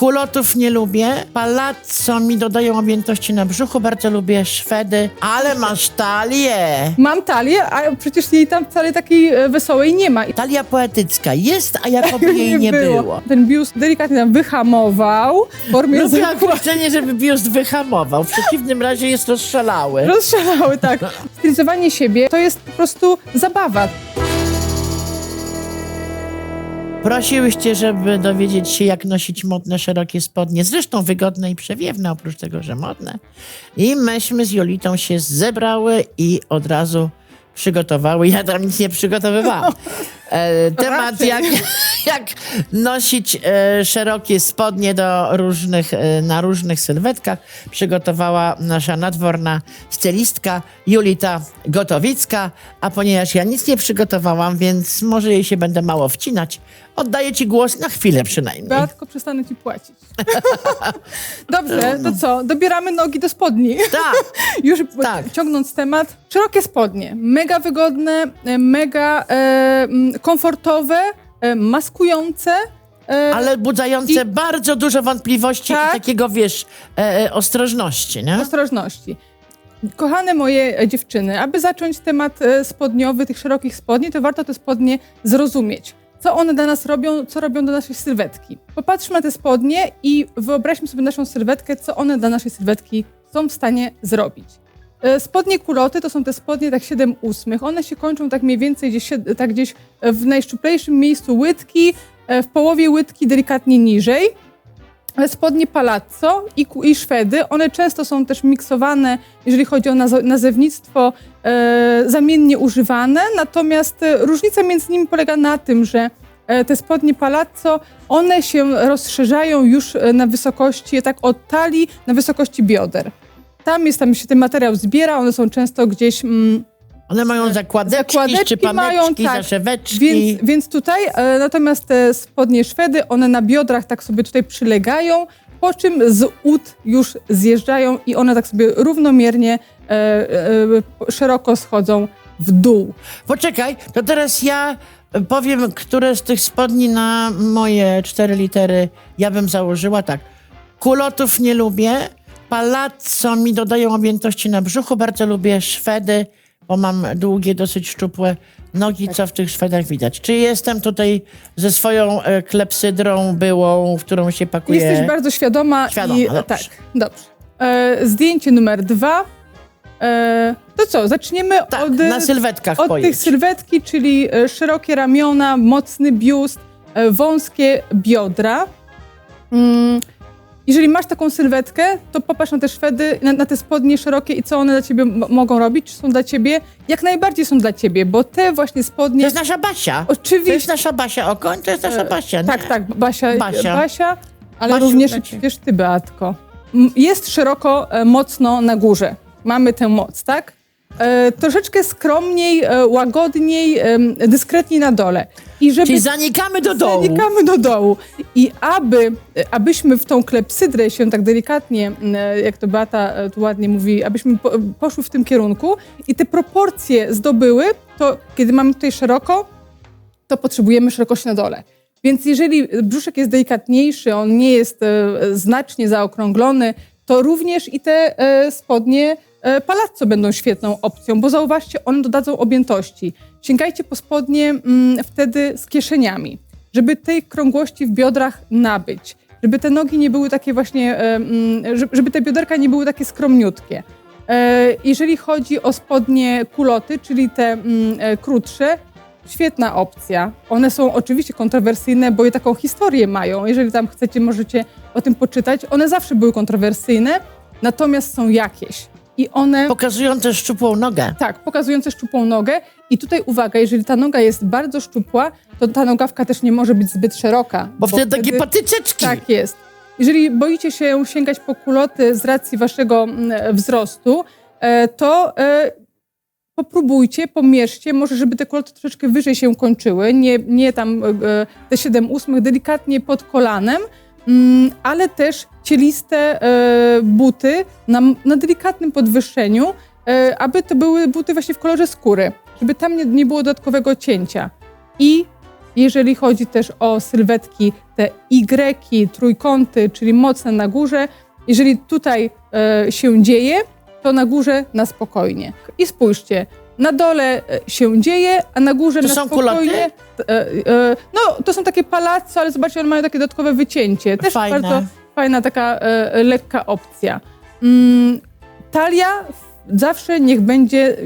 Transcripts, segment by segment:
Kulotów nie lubię. Palazzo mi dodają objętości na brzuchu. Bardzo lubię Szwedy. Ale masz talię. Mam talię, a przecież jej tam wcale takiej e, wesołej nie ma. I Talia poetycka jest, a jakoby jej nie było. Ten biust delikatnie tam wyhamował w formie Lubię zakładu. określenie, żeby biust wyhamował. W przeciwnym razie jest rozszalały. Rozstrzelały, tak. Stylizowanie siebie to jest po prostu zabawa. Prosiłyście, żeby dowiedzieć się, jak nosić modne, szerokie spodnie, zresztą wygodne i przewiewne, oprócz tego, że modne. I myśmy z Jolitą się zebrały i od razu przygotowały. Ja tam nic nie przygotowywałam. E, temat, jak, jak nosić e, szerokie spodnie do różnych, e, na różnych sylwetkach, przygotowała nasza nadworna stylistka Julita Gotowicka. A ponieważ ja nic nie przygotowałam, więc może jej się będę mało wcinać, oddaję ci głos na chwilę przynajmniej. Beatko, przestanę ci płacić. Dobrze, to co? Dobieramy nogi do spodni. Tak, Już Tak. ciągnąc temat, szerokie spodnie, mega wygodne, mega e, komfortowe, e, maskujące. E, ale budzające I- bardzo dużo wątpliwości Tak. i takiego, wiesz, e, e, ostrożności, nie? ostrożności. Kochane moje e, dziewczyny, aby zacząć temat spodniowy, tych szerokich spodni, to warto te spodnie zrozumieć. Co one dla nas robią, co robią do naszej sylwetki. Popatrzmy na te spodnie i wyobraźmy sobie naszą sylwetkę, co one dla naszej sylwetki są w stanie zrobić. E, Spodnie kuloty to są te spodnie tak 7 ósmych. One się kończą tak mniej więcej gdzieś, tak gdzieś w najszczuplejszym miejscu łydki, e, w połowie łydki delikatnie niżej. Spodnie palazzo i, i szwedy, one często są też miksowane, jeżeli chodzi o nazewnictwo, e, zamiennie używane, natomiast e, różnica między nimi polega na tym, że e, te spodnie palazzo, one się rozszerzają już e, na wysokości, tak od talii, na wysokości bioder. Tam jest, tam się ten materiał zbiera, one są często gdzieś... Mm, One mają zakładeczki, Zakładeczki szczypaneczki, mają, tak. zaszeweczki. Więc, więc tutaj, e, natomiast te spodnie Szwedy, one na biodrach tak sobie tutaj przylegają, po czym z ud już zjeżdżają i one tak sobie równomiernie, e, e, szeroko schodzą w dół. Poczekaj, to teraz ja powiem, które z tych spodni na moje cztery litery ja bym założyła. Tak, kulotów nie lubię, palazzo mi dodają objętości na brzuchu, bardzo lubię Szwedy, bo mam długie, dosyć szczupłe nogi, co w tych Szwedach widać. Czy jestem tutaj ze swoją e, klepsydrą byłą, w którą się pakuje? Jesteś bardzo świadoma. Świadoma, i, dobrze. Tak, dobrze. E, zdjęcie numer dwa. E, to co, zaczniemy Tak, od... na sylwetkach Od pojedź. tych sylwetki, czyli e, szerokie ramiona, mocny biust, e, wąskie biodra. Mm, Jeżeli masz taką sylwetkę, to popatrz na te Szwedy, na, na te spodnie szerokie i co one dla ciebie mogą robić, czy są dla ciebie? Jak najbardziej są dla ciebie, bo te właśnie To spodnie... jest nasza Basia. To Oczywiście, jest nasza Basia Okoń, to jest nasza Basia. tak, nie? tak, Basia, Basia. Basia, ale Basiu, również wiesz ty, Beatko. Jest szeroko, e, mocno na górze. Mamy tę moc, tak? E, troszeczkę skromniej, e, łagodniej, dyskretniej na dole. I żeby Czyli zanikamy do dołu. Zanikamy do dołu. I aby, abyśmy w tą klepsydrę się tak delikatnie, m, jak to Beata e, tu ładnie mówi, abyśmy po, poszły w tym kierunku i te proporcje zdobyły, to kiedy mamy tutaj szeroko, to potrzebujemy szerokości na dole. Więc jeżeli brzuszek jest delikatniejszy, on nie jest e, znacznie zaokrąglony, to również i te e, spodnie e, palazzo będą świetną opcją, bo zauważcie, one dodadzą objętości. Sięgajcie po spodnie mm, wtedy z kieszeniami, żeby tej krągłości w biodrach nabyć, żeby te nogi nie były takie właśnie, e, mm, żeby- te bioderka nie były takie skromniutkie. Jeżeli chodzi o spodnie kuloty, czyli te mm, krótsze, świetna opcja. One są oczywiście kontrowersyjne, bo i taką historię mają. Jeżeli tam chcecie, możecie o tym poczytać. One zawsze były kontrowersyjne, natomiast są jakieś. I one, Pokazują też szczupłą nogę. tak, pokazujące szczupłą nogę. I tutaj uwaga, jeżeli ta noga jest bardzo szczupła, to ta nogawka też nie może być zbyt szeroka. Bo wtedy takie patyczeczki. Tak jest. Jeżeli boicie się sięgać po kuloty z racji waszego mm, wzrostu, e, to e, popróbujcie, pomierzcie, może żeby te kuloty troszeczkę wyżej się kończyły, nie, nie tam e, te 7 ósmych, delikatnie pod kolanem, mm, ale też cieliste e, buty na, na delikatnym podwyższeniu, e, aby to były buty właśnie w kolorze skóry, żeby tam nie, nie było dodatkowego cięcia. I Jeżeli chodzi też o sylwetki, te Y, trójkąty, czyli mocne na górze, jeżeli tutaj e, się dzieje, to na górze na spokojnie. I spójrzcie, na dole e, się dzieje, a na górze To na są spokojnie. kuloty? E, e, no, to są takie palazzo, ale zobaczcie, one mają takie dodatkowe wycięcie. Też Fajne. bardzo fajna taka e, lekka opcja. Mm, talia zawsze niech będzie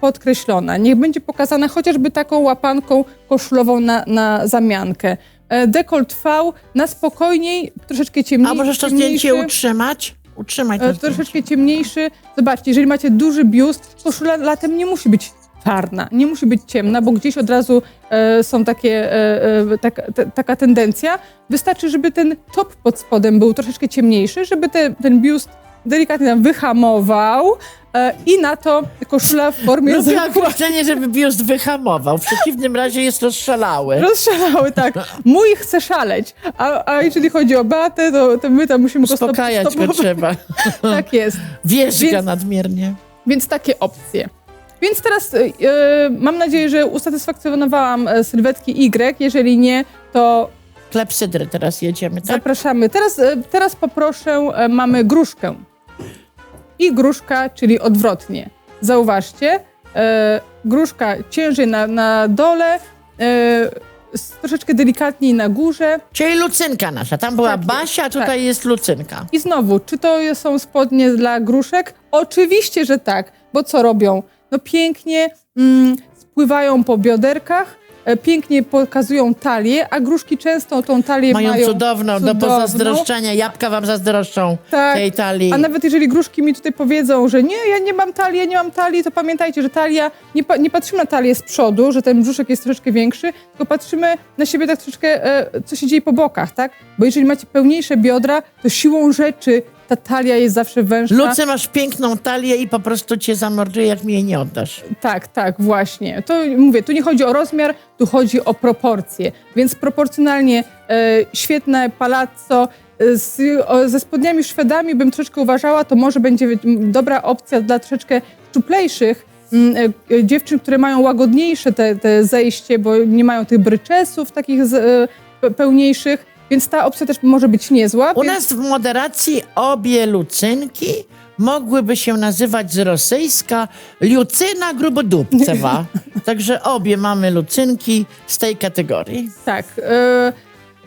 podkreślona, niech będzie pokazana chociażby taką łapanką koszulową na, na zamiankę. E, Dekolt V na spokojniej, troszeczkę ciemniejszy. A możesz to zdjęcie utrzymać? Utrzymaj E, zdjęcie. troszeczkę ciemniejszy. Zobaczcie, jeżeli macie duży biust, koszula latem nie musi być czarna, nie musi być ciemna, bo gdzieś od razu e, są takie, e, e, taka, te, taka tendencja. Wystarczy, żeby ten top pod spodem był troszeczkę ciemniejszy, żeby te, ten biust delikatnie nam wyhamował i na to koszula w formie Lubię zakładu. żeby biust wyhamował. W przeciwnym razie jest rozszalały. Rozszalały, tak. Mój chce szaleć, a, a jeżeli chodzi o Beatę, to, to my tam musimy go stop, Uspokajać go trzeba. Tak jest. Wierzga Więc- nadmiernie. Więc takie opcje. Więc teraz e, e, mam nadzieję, że usatysfakcjonowałam e, sylwetki Y. Jeżeli nie, to Klepsydry teraz jedziemy, tak? zapraszamy. Teraz, e, teraz poproszę, e, mamy gruszkę. I gruszka, czyli odwrotnie. Zauważcie, e, gruszka ciężej na, na dole, e, troszeczkę delikatniej na górze. Czyli lucynka nasza. Tam była Tak Basia, a tutaj jest lucynka. I znowu, czy to są spodnie dla gruszek? Oczywiście, że tak, bo co robią? No pięknie mm, spływają po bioderkach, pięknie pokazują talię, a gruszki często tą talię Mają, mają, cudowną, do cudowną. pozazdroszczenia. Jabłka wam zazdroszczą Tak. tej talii. A nawet jeżeli gruszki mi tutaj powiedzą, że nie, ja nie mam talii, ja nie mam talii, to pamiętajcie, że talia, nie, pa, nie patrzymy na talię z przodu, że ten brzuszek jest troszeczkę większy, tylko patrzymy na siebie tak troszeczkę, e, co się dzieje po bokach, tak? Bo jeżeli macie pełniejsze biodra, to siłą rzeczy ta talia jest zawsze węższa. Lucy, masz piękną talię i po prostu cię zamorduje, jak mi jej nie oddasz. Tak, tak, właśnie. To mówię, tu nie chodzi o rozmiar, tu chodzi o proporcje. Więc proporcjonalnie e, świetne palazzo. E, Z, o, ze spodniami szwedami bym troszeczkę uważała, to może będzie dobra opcja dla troszeczkę szczuplejszych m, e, e, dziewczyn, które mają łagodniejsze te, te zejście, bo nie mają tych bryczesów takich z, e, pe- pełniejszych, więc ta opcja też może być niezła. U więc... nas w moderacji obie lucynki mogłyby się nazywać z rosyjska Lucyna Grubodupcewa. Także obie mamy lucynki z tej kategorii. Tak. E,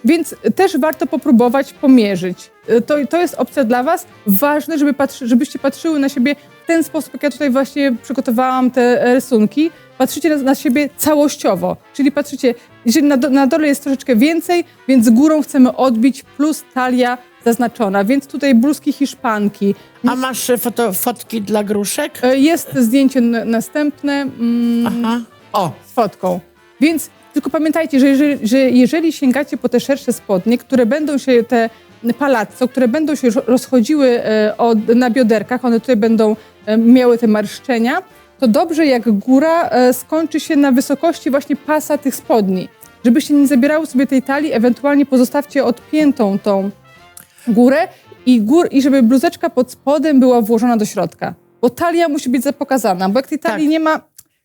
więc też warto popróbować pomierzyć. E, to, to jest opcja dla Was. Ważne, żeby patrzy, żebyście patrzyły na siebie w ten sposób, jak ja tutaj właśnie przygotowałam te e, rysunki. Patrzycie na, na siebie całościowo. Czyli patrzycie, jeżeli na, do, na dole jest troszeczkę więcej, więc górą chcemy odbić, plus talia zaznaczona. Więc tutaj bluzki hiszpanki. A masz e, foto, fotki dla gruszek? E, jest zdjęcie następne. Mm, Aha. O, z fotką. Więc tylko pamiętajcie, że jeżeli, że jeżeli sięgacie po te szersze spodnie, które będą się, te palazzo, które będą się ro- rozchodziły e, od, na bioderkach, one tutaj będą miały te marszczenia, to dobrze jak góra e, skończy się na wysokości właśnie pasa tych spodni. Żebyście nie zabierały sobie tej talii, ewentualnie pozostawcie odpiętą tą górę i, gór, i żeby bluzeczka pod spodem była włożona do środka. Bo talia musi być zapokazana, bo jak tej talii Tak. nie ma,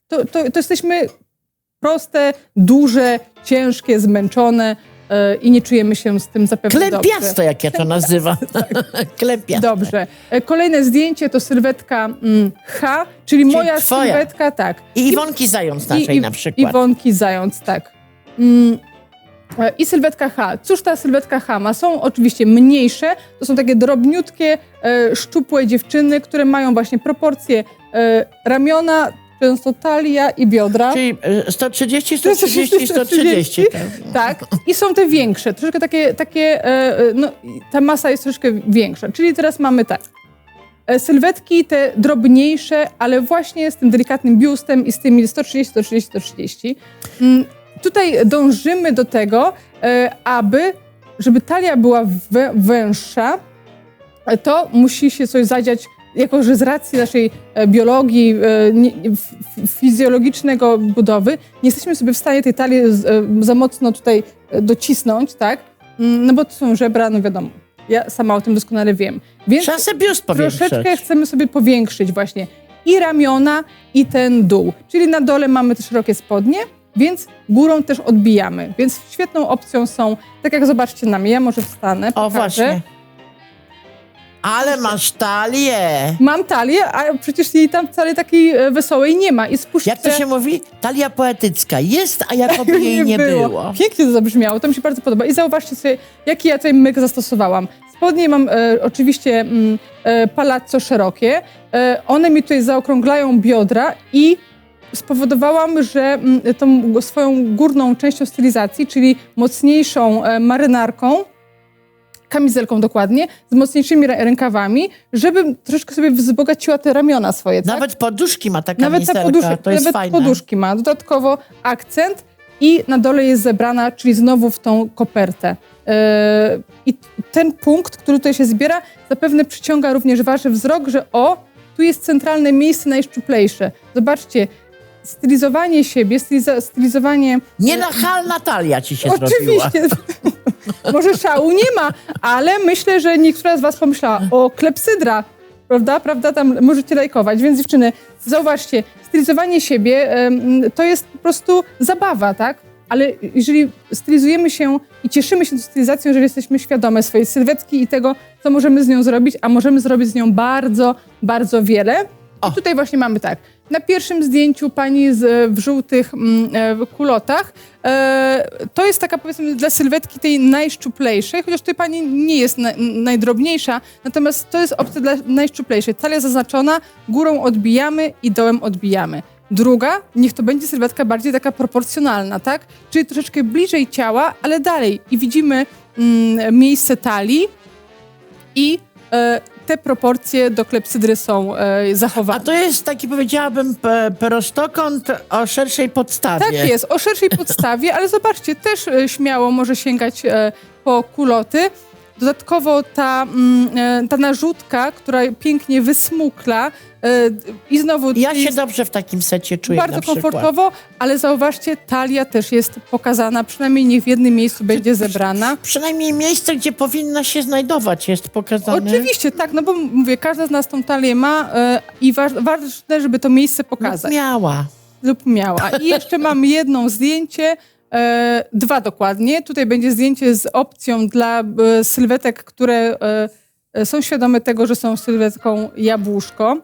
to, to, to jesteśmy proste, duże, ciężkie, zmęczone i nie czujemy się z tym zapewne klepiasto, dobrze. jak ja to nazywam. Klepiasto. Dobrze. E, Kolejne zdjęcie to sylwetka mm, H, czyli, moja twoja. sylwetka, tak. I Iwonki Zając naszej I- na przykład. Iwonki Zając, tak. Mm, e, I sylwetka H. Cóż ta sylwetka H ma? Są oczywiście mniejsze, to są takie drobniutkie, e, szczupłe dziewczyny, które mają właśnie proporcje e, ramiona, często talia i biodra. Czyli e, 130, 130, 130. tak. Tak, i są te większe, troszkę takie, takie e, e, no, ta masa jest troszkę większa. Czyli teraz mamy tak, e, sylwetki te drobniejsze, ale właśnie z tym delikatnym biustem i z tymi 130, 130, 130. Mm, Tutaj dążymy do tego, aby, żeby talia była wę- węższa, to musi się coś zadziać, jako że z racji naszej e, biologii, e, fizjologicznego budowy, nie jesteśmy sobie w stanie tej talii e, za mocno tutaj docisnąć, tak? Mm, No bo to są żebra, no wiadomo. Ja sama o tym doskonale wiem. Więc Trzeba sobie biust troszeczkę chcemy sobie powiększyć właśnie i ramiona, i ten dół. Czyli na dole mamy te szerokie spodnie, więc górą też odbijamy. Więc świetną opcją są, tak jak zobaczcie na mnie, ja może wstanę, O, pokażę. właśnie. Ale masz talię. Mam talię, a przecież jej tam wcale takiej e, wesołej nie ma. I spójrzcie, Jak to się mówi? Talia poetycka. Jest, a jakoby jej nie było. Pięknie to zabrzmiało, to mi się bardzo podoba. I zauważcie sobie, jaki ja tutaj myk zastosowałam. Spodnie mam e, oczywiście mm, e, palazzo szerokie. E, one mi tutaj zaokrąglają biodra i spowodowałam, że mm, tą swoją górną częścią stylizacji, czyli mocniejszą e, marynarką, kamizelką dokładnie, z mocniejszymi rę- rękawami, żeby troszeczkę sobie wzbogaciła te ramiona swoje. tak? Nawet poduszki ma taka Nawet ta poduszka, to jest nawet fajne. poduszki ma. Dodatkowo akcent i na dole jest zebrana, czyli znowu w tą kopertę. Yy, I ten punkt, który tutaj się zbiera, zapewne przyciąga również wasz wzrok, że o, tu jest centralne miejsce najszczuplejsze. Zobaczcie, stylizowanie siebie, styliza, stylizowanie... Nienachalna talia ci się zrobiła. Oczywiście. Może szału nie ma, ale myślę, że niektóra z was pomyślała o klepsydra, prawda? Prawda? Tam możecie lajkować. Więc dziewczyny, zauważcie, stylizowanie siebie to jest po prostu zabawa, tak? Ale jeżeli stylizujemy się i cieszymy się tą stylizacją, jeżeli jesteśmy świadome swojej sylwetki i tego, co możemy z nią zrobić, a możemy zrobić z nią bardzo, bardzo wiele. O. I tutaj właśnie mamy tak. Na pierwszym zdjęciu pani z, w żółtych mm, e, kulotach. E, to jest taka powiedzmy dla sylwetki tej najszczuplejszej, chociaż tutaj pani nie jest na, najdrobniejsza, natomiast to jest opcja dla najszczuplejszej. Talia zaznaczona, górą odbijamy i dołem odbijamy. Druga, niech to będzie sylwetka bardziej taka proporcjonalna, tak? Czyli troszeczkę bliżej ciała, ale dalej. I widzimy mm, miejsce talii i e, te proporcje do klepsydry są e, A zachowane. to jest taki, powiedziałabym, prostokąt o szerszej podstawie. Tak jest, o szerszej podstawie, ale zobaczcie, też e, śmiało może sięgać e, po kuloty. Dodatkowo ta, mm, e, ta narzutka, która pięknie wysmukla e, i znowu Ja się dobrze w takim secie czuję bardzo komfortowo, ale zauważcie, talia też jest pokazana, przynajmniej nie w jednym miejscu będzie zebrana. Przynajmniej miejsce, gdzie powinna się znajdować jest pokazane. Oczywiście, tak, no bo mówię, każda z nas tą talię ma e, i wa- ważne, żeby to miejsce pokazać. miała. lub miała. I jeszcze mam jedno zdjęcie, dwa dokładnie. Tutaj będzie zdjęcie z opcją dla e, sylwetek, które e, e, są świadome tego, że są sylwetką jabłuszko.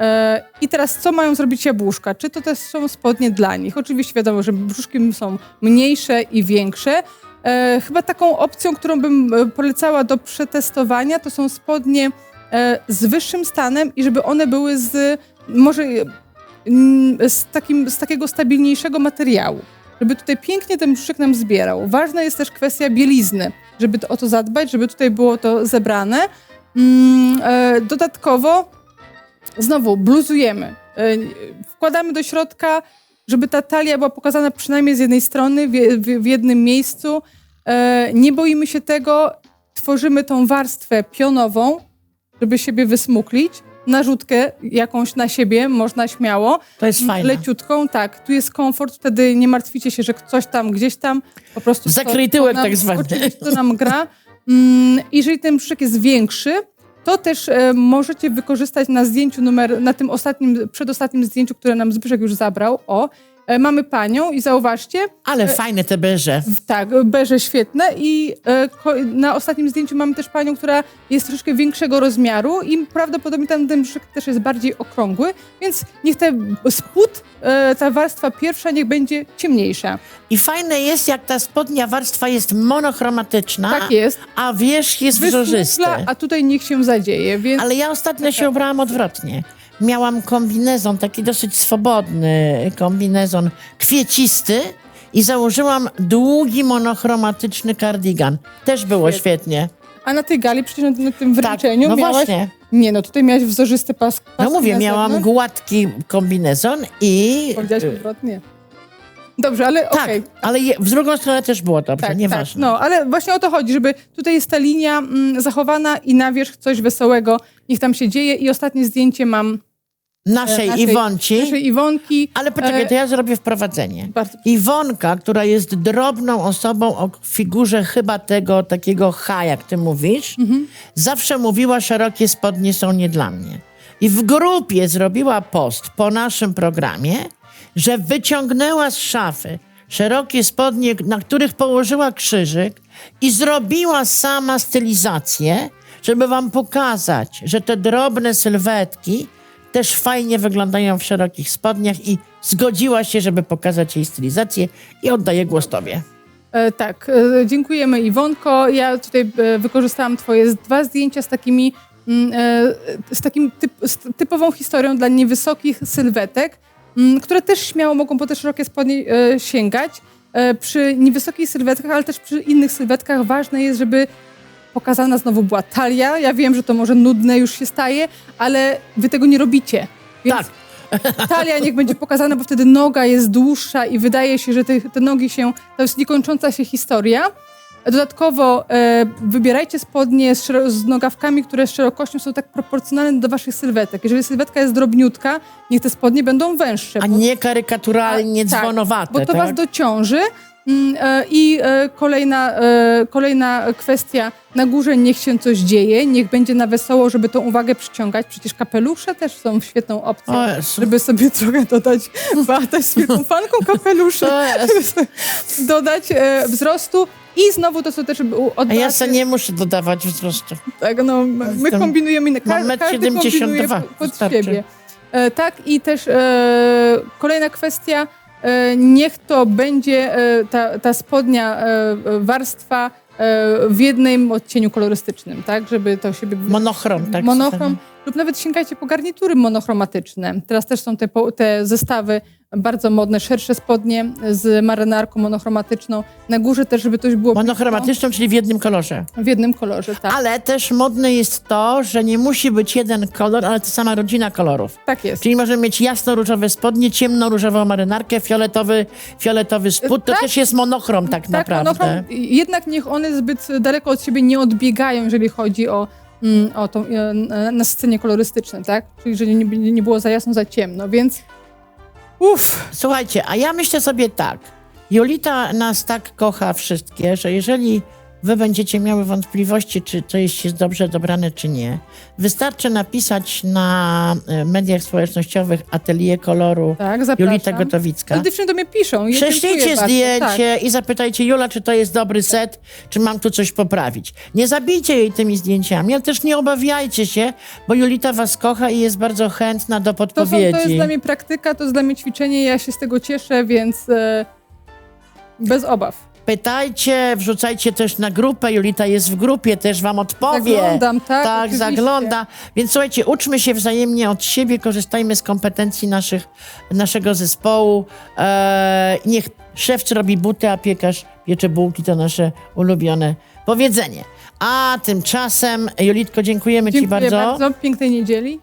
E, I teraz co mają zrobić jabłuszka? Czy to też są spodnie dla nich? Oczywiście wiadomo, że brzuszki są mniejsze i większe. E, chyba taką opcją, którą bym e, polecała do przetestowania, to są spodnie e, z wyższym stanem i żeby one były z może mm, z, takim, z takiego stabilniejszego materiału. Żeby tutaj pięknie ten brzuszek nam zbierał. Ważna jest też kwestia bielizny, żeby o to zadbać, żeby tutaj było to zebrane. Mm, e, dodatkowo znowu bluzujemy. E, wkładamy do środka, żeby ta talia była pokazana przynajmniej z jednej strony, w jednym miejscu. E, nie boimy się tego, tworzymy tą warstwę pionową, żeby siebie wysmuklić. Narzutkę jakąś na siebie można śmiało. To jest fajne. Leciutką, tak. Tu jest komfort, wtedy nie martwicie się, że coś tam, gdzieś tam po prostu... Zakryj to- tyłek to nam- tak zwany. To nam gra. Mm, jeżeli ten brzuszek jest większy, to też e, możecie wykorzystać na zdjęciu numer, na tym ostatnim, przedostatnim zdjęciu, które nam Zbyszek już zabrał. O, e, mamy panią i zauważcie, Ale fajne te beże. w- tak, beże świetne i e, ko- na ostatnim zdjęciu mamy też panią, która jest troszkę większego rozmiaru i prawdopodobnie tam ten brzuszek też jest bardziej okrągły, więc niech ten spód, e, ta warstwa pierwsza niech będzie ciemniejsza. I fajne jest, jak ta spodnia warstwa jest monochromatyczna, Tak jest. a wierzch jest. Wysmukla, a tutaj niech się zadzieje, więc Ale ja ostatnio się ubrałam odwrotnie. Miałam kombinezon, taki dosyć swobodny kombinezon, kwiecisty i założyłam długi, monochromatyczny kardigan. Też było Świetnie. świetnie. a na tej gali przecież na, na tym Tak, wręczeniu no miałaś... właśnie. Nie, no tutaj miałaś wzorzysty pas. No mówię, na miałam zewnątrz. gładki kombinezon i... Powiedziałaś odwrotnie. Dobrze, ale Tak, okej. ale je, w drugą stronę też było dobrze, Tak, nieważne. Tak, no, ale właśnie o to chodzi, żeby tutaj jest ta linia mm, zachowana i na wierzch coś wesołego, niech tam się dzieje. I ostatnie zdjęcie mam Naszej, naszej- Iwonci. naszej Iwonki. Ale poczekaj, E, to ja zrobię wprowadzenie. Bardzo Iwonka, która jest drobną osobą o figurze chyba tego takiego H, jak ty mówisz, Mhm. zawsze mówiła, szerokie spodnie są nie dla mnie. I w grupie zrobiła post po naszym programie, że wyciągnęła z szafy szerokie spodnie, na których położyła krzyżyk i zrobiła sama stylizację, żeby wam pokazać, że te drobne sylwetki też fajnie wyglądają w szerokich spodniach i zgodziła się, żeby pokazać jej stylizację i oddaję głos tobie. E, tak, e, dziękujemy Iwonko. Ja tutaj e, wykorzystałam twoje dwa zdjęcia z takimi, mm, e, z takim typ, z typową historią dla niewysokich sylwetek, mm, które też śmiało mogą po te szerokie spodnie e, sięgać. E, Przy niewysokich sylwetkach, ale też przy innych sylwetkach ważne jest, żeby pokazana znowu była talia. Ja wiem, że to może nudne już się staje, ale wy tego nie robicie. Więc Tak. talia niech będzie pokazana, bo wtedy noga jest dłuższa i wydaje się, że te, te nogi się, to jest niekończąca się historia. Dodatkowo e, wybierajcie spodnie z, z nogawkami, które z szerokością są tak proporcjonalne do waszych sylwetek. Jeżeli sylwetka jest drobniutka, niech te spodnie będą węższe. A bo- nie karykaturalnie, tak, dzwonowate, bo to tak? was dociąży. Mm, e, I e, kolejna, e, kolejna kwestia, na górze niech się coś dzieje, niech będzie na wesoło, żeby tą uwagę przyciągać. Przecież kapelusze też są świetną opcją, żeby sobie trochę dodać, Beata jest wielką fanką kapeluszy, dodać wzrostu i znowu to, co też był od A ja sobie nie muszę dodawać wzrostu. tak, no, my kombinujemy, mam ka- każdy 72, kombinuje pod wystarczy. siebie. Tak i też kolejna kwestia, niech to będzie e, ta, ta spodnia e, e, warstwa e, w jednym odcieniu kolorystycznym, tak, żeby to się... Monochrom, tak? Monochrom, lub nawet sięgajcie po garnitury monochromatyczne. Teraz też są te, te zestawy bardzo modne, szersze spodnie z marynarką monochromatyczną. Na górze też, żeby to było Monochromatyczną, czyli w jednym kolorze. w jednym kolorze, tak. Ale też modne jest to, że nie musi być jeden kolor, ale to sama rodzina kolorów. Tak jest. Czyli możemy mieć jasno-różowe spodnie, ciemno-różową marynarkę, fioletowy, fioletowy spód. To Tak. też jest monochrom tak, naprawdę. monochrom- jednak niech one zbyt daleko od siebie nie odbiegają, jeżeli chodzi o, mm, o tą e, na scenie kolorystyczne, tak? Czyli jeżeli nie, nie było za jasno, za ciemno, więc uff, Słuchajcie, a ja myślę sobie tak. Julita nas tak kocha wszystkie, że jeżeli wy będziecie miały wątpliwości, czy to jest dobrze dobrane, czy nie, wystarczy napisać na e, mediach społecznościowych Atelier Koloru tak, zapraszam. Julita Gotowicka. Ale dziewczyny do mnie piszą. ja Prześlijcie zdjęcie i zapytajcie Jula, czy to jest dobry set, czy mam tu coś poprawić. Nie zabijcie jej tymi zdjęciami, ale też nie obawiajcie się, bo Julita was kocha i jest bardzo chętna do To, podpowiedzi. to jest dla mnie praktyka, to jest dla mnie ćwiczenie, ja się z tego cieszę, więc e, bez obaw. Pytajcie, wrzucajcie też na grupę. Julita jest w grupie, też wam odpowie. Zaglądam, tak, Tak, oczywiście. zagląda. Więc słuchajcie, uczmy się wzajemnie od siebie, korzystajmy z kompetencji naszych, naszego zespołu. Eee, niech szewc robi buty, a piekarz piecze bułki. To nasze ulubione powiedzenie. A tymczasem, Julitko, dziękujemy Dziękuję ci bardzo. bardzo. Pięknej niedzieli.